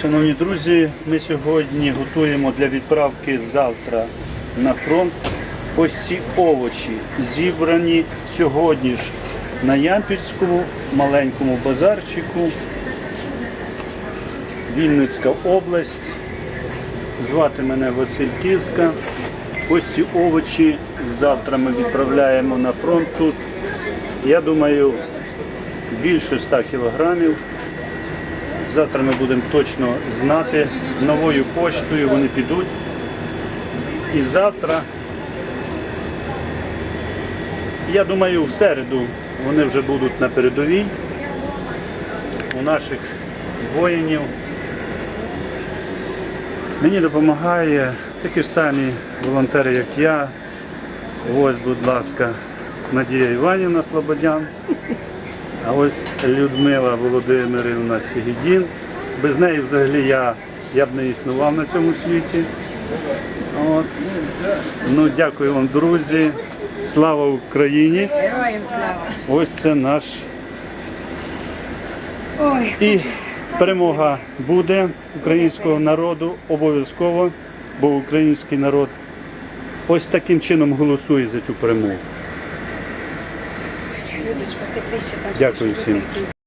Шановні друзі, ми сьогодні готуємо для відправки завтра на фронт ось ці овочі, зібрані сьогодні ж на Ямпільському маленькому базарчику, Вінницька область. Звати мене Василь Киска. Ось ці овочі завтра ми відправляємо на фронт тут. Я думаю, більше 100 кілограмів. Завтра ми будемо точно знати. Новою поштою вони підуть. І завтра, я думаю, в середу вони вже будуть на передовій у наших воїнів. Мені допомагає такі ж самі волонтери, як я. Ось, будь ласка, Надія Іванівна Слободян. А ось Людмила Володимирівна Сігідін. Без неї взагалі я, я б не існував на цьому світі. От. Ну, дякую вам, друзі. Слава Україні! Героям слава. Ось це наш. Ой, І перемога буде українського народу обов'язково, бо український народ ось таким чином голосує за цю перемогу. Людочка, ти ближче там. Дякую всім.